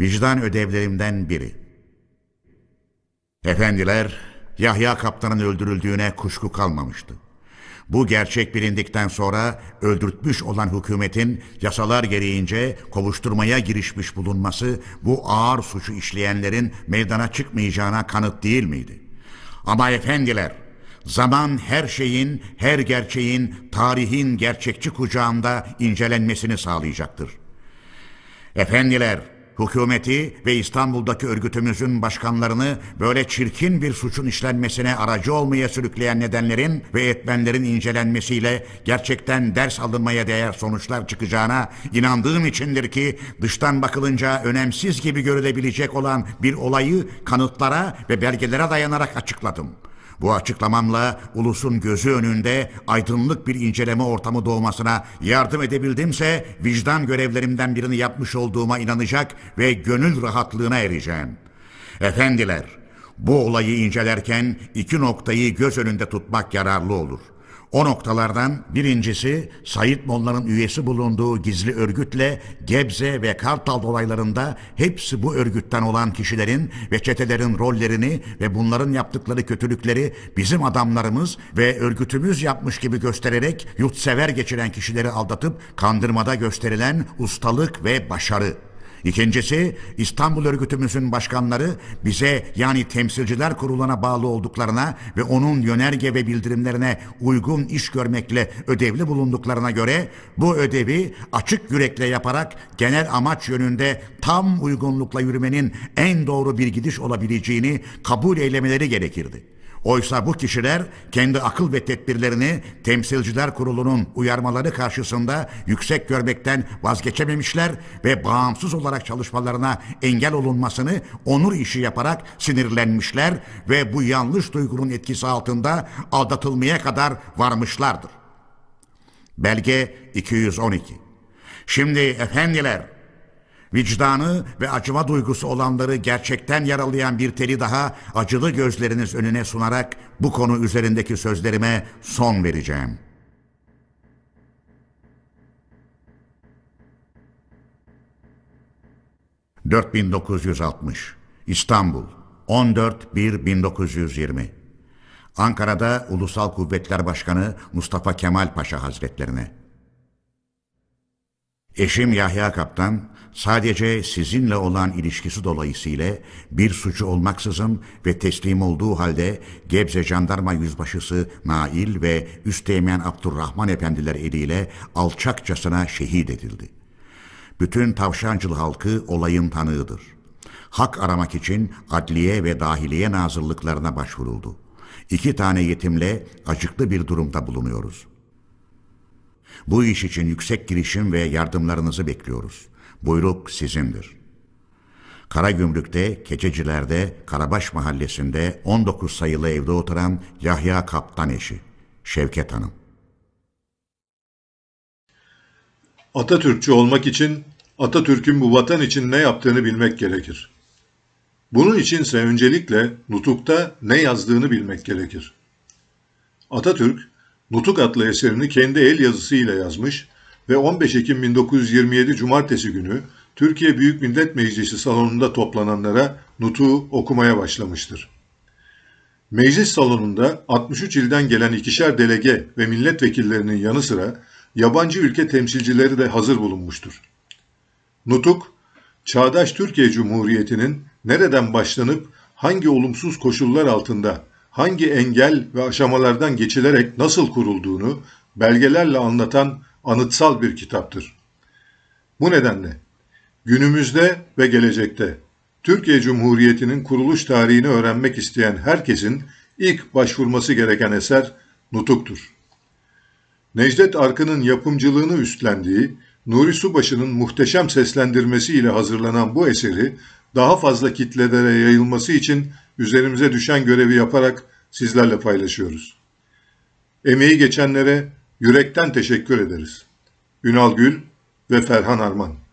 Vicdan ödevlerimden biri. Efendiler, Yahya Kaptan'ın öldürüldüğüne kuşku kalmamıştı. Bu gerçek bilindikten sonra öldürtmüş olan hükümetin yasalar gereğince kovuşturmaya girişmiş bulunması bu ağır suçu işleyenlerin meydana çıkmayacağına kanıt değil miydi? Ama efendiler, zaman her şeyin, her gerçeğin, tarihin gerçekçi kucağında incelenmesini sağlayacaktır. Efendiler, hükümeti ve İstanbul'daki örgütümüzün başkanlarını böyle çirkin bir suçun işlenmesine aracı olmaya sürükleyen nedenlerin ve etmenlerin incelenmesiyle gerçekten ders alınmaya değer sonuçlar çıkacağına inandığım içindir ki dıştan bakılınca önemsiz gibi görülebilecek olan bir olayı kanıtlara ve belgelere dayanarak açıkladım. Bu açıklamamla ulusun gözü önünde aydınlık bir inceleme ortamı doğmasına yardım edebildimse vicdan görevlerimden birini yapmış olduğuma inanacak ve gönül rahatlığına ereceğim. Efendiler, bu olayı incelerken iki noktayı göz önünde tutmak yararlı olur. O noktalardan birincisi Said Molla'nın üyesi bulunduğu gizli örgütle Gebze ve Kartal olaylarında hepsi bu örgütten olan kişilerin ve çetelerin rollerini ve bunların yaptıkları kötülükleri bizim adamlarımız ve örgütümüz yapmış gibi göstererek yurtsever geçiren kişileri aldatıp kandırmada gösterilen ustalık ve başarı. İkincisi İstanbul örgütümüzün başkanları bize yani temsilciler kuruluna bağlı olduklarına ve onun yönerge ve bildirimlerine uygun iş görmekle ödevli bulunduklarına göre bu ödevi açık yürekle yaparak genel amaç yönünde tam uygunlukla yürümenin en doğru bir gidiş olabileceğini kabul eylemeleri gerekirdi. Oysa bu kişiler kendi akıl ve tedbirlerini temsilciler kurulunun uyarmaları karşısında yüksek görmekten vazgeçememişler ve bağımsız olarak çalışmalarına engel olunmasını onur işi yaparak sinirlenmişler ve bu yanlış duygunun etkisi altında aldatılmaya kadar varmışlardır. Belge 212 Şimdi efendiler Vicdanı ve acıma duygusu olanları gerçekten yaralayan bir teli daha acılı gözleriniz önüne sunarak bu konu üzerindeki sözlerime son vereceğim. ...4960... İstanbul... ...14-1-1920... Ankara'da Ulusal Kuvvetler Başkanı Mustafa Kemal Paşa Hazretlerine... Eşim Yahya Kaptan sadece sizinle olan ilişkisi dolayısıyla bir suçu olmaksızın ve teslim olduğu halde Gebze Jandarma Yüzbaşısı Nail ve Üsteğmen Abdurrahman Efendiler eliyle alçakçasına şehit edildi. Bütün Tavşancılı halkı olayın tanığıdır. Hak aramak için adliye ve dahiliye nazırlıklarına başvuruldu. İki tane yetimle acıklı bir durumda bulunuyoruz.'' Bu iş için yüksek girişim ve yardımlarınızı bekliyoruz. Buyruk sizindir. Karagümrük'te, Keçeciler'de, Karabaş Mahallesi'nde 19 sayılı evde oturan Yahya Kaptan eşi, Şevket Hanım. Atatürkçü olmak için Atatürk'ün bu vatan için ne yaptığını bilmek gerekir. Bunun içinse öncelikle nutukta ne yazdığını bilmek gerekir. Atatürk, Nutuk adlı eserini kendi el yazısıyla yazmış ve 15 Ekim 1927 Cumartesi günü Türkiye Büyük Millet Meclisi salonunda toplananlara Nutuk'u okumaya başlamıştır. Meclis salonunda 63 ilden gelen ikişer delege ve milletvekillerinin yanı sıra yabancı ülke temsilcileri de hazır bulunmuştur. Nutuk, çağdaş Türkiye Cumhuriyeti'nin nereden başlanıp hangi olumsuz koşullar altında hangi engel ve aşamalardan geçilerek nasıl kurulduğunu belgelerle anlatan anıtsal bir kitaptır. Bu nedenle günümüzde ve gelecekte Türkiye Cumhuriyeti'nin kuruluş tarihini öğrenmek isteyen herkesin ilk başvurması gereken eser Nutuk'tur. Necdet Arkın'ın yapımcılığını üstlendiği Nuri Subaşı'nın muhteşem seslendirmesiyle hazırlanan bu eseri daha fazla kitlelere yayılması için üzerimize düşen görevi yaparak sizlerle paylaşıyoruz. Emeği geçenlere yürekten teşekkür ederiz. Ünal Gül ve Ferhan Arman